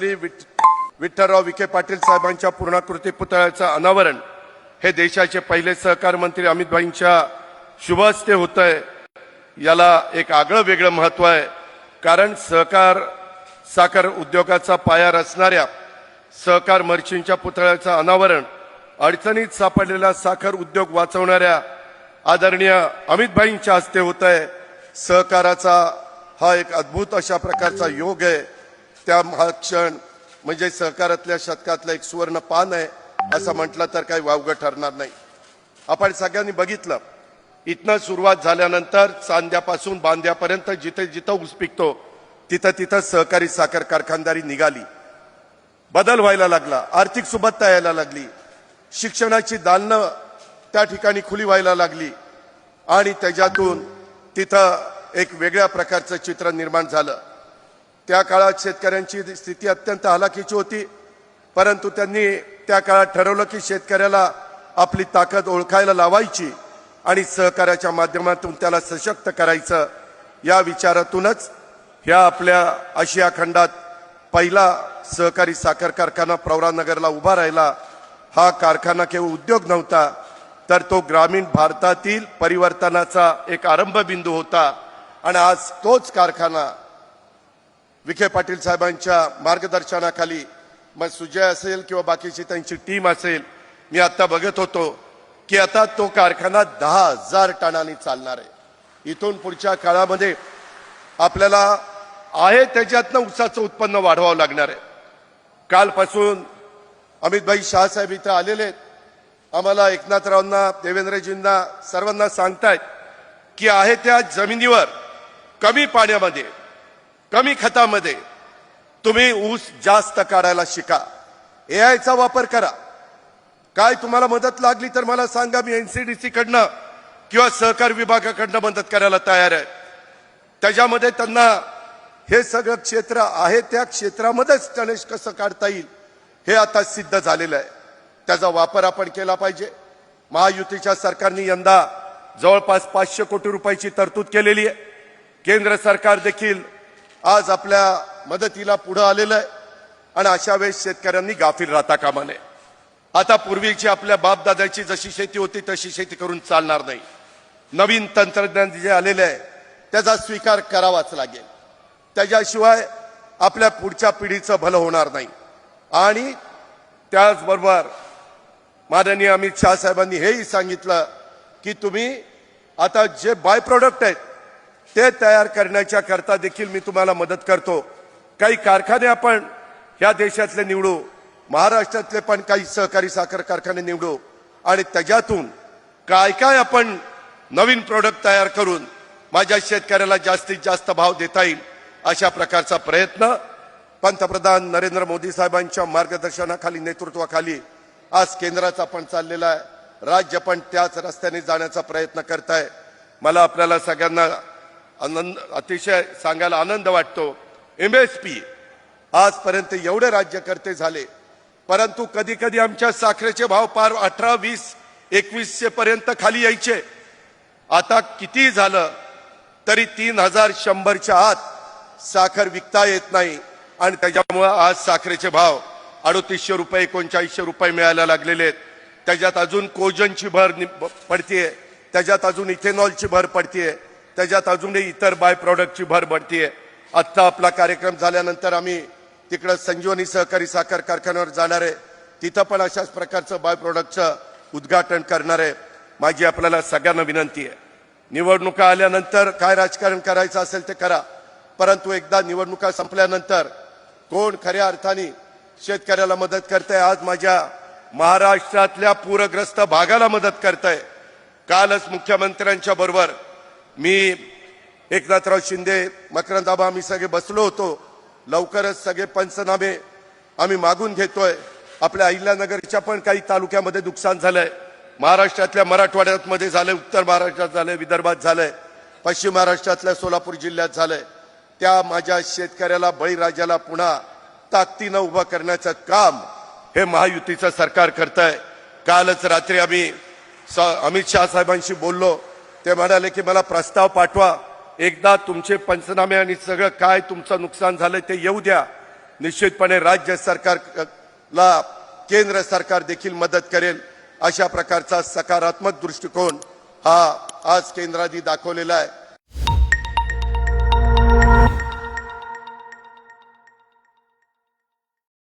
श्री विठ्ठलराव विखे पाटील साहेबांच्या पूर्णाकृती पुतळ्याचं अनावरण. हे देशाचे पहिले सहकार मंत्री अमितभाईंच्या शुभ हस्ते होत आहे याला एक आगळं वेगळं महत्त्व आहे. कारण सहकार साखर उद्योगाचा पाया रचणाऱ्या सहकार मर्चींच्या पुतळ्याचं अनावरण अडचणीत सापडलेला साखर उद्योग वाचवणाऱ्या आदरणीय अमितभाईंच्या हस्ते होत आहे सहकाराचा हा एक अद्भुत अशा प्रकारचा योग आहे. त्या हा क्षण म्हणजे सहकारातल्या शतकातलं एक सुवर्ण पान आहे असं म्हटलं तर काही वावगं ठरणार नाही. आपण सगळ्यांनी बघितलं इथनं सुरुवात झाल्यानंतर चांद्यापासून बांद्यापर्यंत जिथे जिथं ऊस पिकतो तिथं तिथं सहकारी साखर कारखानदारी निघाली. बदल व्हायला लागला आर्थिक सुबत्ता यायला लागली शिक्षणाची दालनं त्या ठिकाणी खुली व्हायला लागली आणि त्याच्यातून तिथं एक वेगळ्या प्रकारचं चित्र निर्माण झालं. त्या काळात शेतकऱ्यांची स्थिती अत्यंत हलाखीची होती. परंतु त्यांनी त्या काळात ठरवलं की शेतकऱ्याला आपली ताकद ओळखायला लावायची आणि सहकार्याच्या माध्यमातून त्याला सशक्त करायचं या विचारातूनच ह्या आपल्या आशिया खंडात पहिला सहकारी साखर कारखाना प्रवरानगरला उभा राहिला. हा कारखाना केवळ उद्योग नव्हता तर तो ग्रामीण भारतातील परिवर्तनाचा एक आरंभ बिंदू होता. आणि आज तोच कारखाना विखे पाटील साहेबांच्या मार्गदर्शनाखाली मग सुजय असेल किंवा बाकीची त्यांची टीम असेल मी आता बघत होतो की आता तो कारखाना दहा हजार टनाने चालणार आहे. इथून पुढच्या काळामध्ये आपल्याला आहे त्याच्यातनं उसाचं उत्पन्न वाढवावं लागणार आहे. कालपासून अमितभाई शहासाहेब इथं आलेले आहेत. आम्हाला एकनाथरावांना देवेंद्रजींना सर्वांना सांगतायत की आहे त्या जमिनीवर कमी पाण्यामध्ये कमी खतामध्ये तुम्ही ऊस जास्त काढायला शिका. ए आयचा वापर करा. काय तुम्हाला मदत लागली तर मला सांगा मी एनसीडीसी कडनं किंवा सहकार विभागाकडनं मदत करायला तयार आहे. त्याच्यामध्ये त्यांना हे सगळं क्षेत्र आहे त्या क्षेत्रामध्येच गणेश कसं काढता येईल हे आता सिद्ध झालेलं आहे. त्याचा वापर आपण केला पाहिजे. महायुतीच्या सरकारने यंदा जवळपास पाचशे कोटी रुपयाची तरतूद केलेली आहे. केंद्र सरकार देखील आज आपल्या मदतीला पुढे आलेलं आहे. आणि अशा वेळेस शेतकऱ्यांनी गाफील राहता कामा नये. आता पूर्वीची आपल्या बापदादाची जशी शेती होती तशी शेती करून चालणार नाही. नवीन तंत्रज्ञान जे आलेलं आहे त्याचा स्वीकार करावाच लागेल. त्याच्याशिवाय आपल्या पुढच्या पिढीचं भलं होणार नाही. आणि त्याचबरोबर माननीय अमित शहा साहेबांनी हेही सांगितलं की तुम्ही आता जे बाय प्रॉडक्ट आहेत ते तयार करण्याच्या करता देखील मी तुम्हाला मदत करतो. काही कारखाने आपण ह्या देशातले निवडू महाराष्ट्रातले पण काही सहकारी साखर कारखाने निवडू आणि त्याच्यातून काय काय आपण नवीन प्रोडक्ट तयार करून माझ्या शेतकऱ्याला जास्तीत जास्त भाव देता येईल अशा प्रकारचा प्रयत्न पंतप्रधान नरेंद्र मोदी साहेबांच्या मार्गदर्शनाखाली नेतृत्वाखाली आज केंद्राचा पण चाललेला आहे. राज्य पण त्याच रस्त्याने जाण्याचा प्रयत्न करत आहे मला आपल्याला सगळ्यांना आनंद अतिशय सांगायला आनंद वाटतो. एम एस पी आजपर्यंत एवढे राज्यकर्ते झाले. परंतु कधी कधी आमच्या साखरेचे भाव पार अठरा वीस एकवीसशे पर्यंत खाली यायचे. आता किती झालं तरी तीन हजार शंभरच्या आत साखर विकता येत नाही. आणि त्याच्यामुळं आज साखरेचे भाव अडोतीसशे रुपये एकोणचाळीसशे रुपये मिळायला लागलेले आहेत. त्याच्यात अजून कोजनची भर नि- पडतीये. त्याच्यात अजून इथेनॉलची भर पडतीये. त्याच्यात अजूनही इतर बाय प्रॉडक्टची भर पडतीये आत्ता आपला कार्यक्रम झाल्यानंतर आम्ही तिकडं संजीवनी सहकारी साखर कारखान्यावर जाणार आहे. तिथं पण अशाच प्रकारचं बाय प्रॉडक्टचं उद्घाटन करणार आहे. माझी आपल्याला सगळ्यांना विनंती आहे. निवडणुका आल्यानंतर काय राजकारण करायचं असेल ते करा. परंतु एकदा निवडणुका संपल्यानंतर कोण खऱ्या अर्थाने शेतकऱ्याला मदत करतंय आज माझ्या महाराष्ट्रातल्या पूरग्रस्त भागाला मदत करतंय. कालच मुख्यमंत्र्यांच्या बरोबर मी एकनाथराव शिंदे मकरंद आबा आम्ही सगळे बसलो होतो. लवकरच सगळे पंचनामे आम्ही मागून घेतोय. आपल्या अहिल्यानगरच्या पण काही तालुक्यामध्ये नुकसान झालंय. महाराष्ट्रातल्या मराठवाड्यात मध्ये झालंय उत्तर महाराष्ट्रात झालंय विदर्भात झालंय पश्चिम महाराष्ट्रातल्या सोलापूर जिल्ह्यात झालंय. त्या माझ्या शेतकऱ्याला बळीराजाला पुन्हा ताकदीनं उभं करण्याचं काम हे महायुतीचं सरकार करत आहे कालच रात्री आम्ही स- अमित शहा साहेबांशी बोललो. ते म्हणाले की मला प्रस्ताव पाठवा. एकदा तुमचे पंचनामे आणि सगळं काय तुमचं नुकसान झालं ते येऊ द्या. निश्चितपणे राज्य सरकारला केंद्र सरकार देखील मदत करेल. अशा प्रकारचा सकारात्मक दृष्टिकोन हा आज केंद्राने दाखवलेला आहे.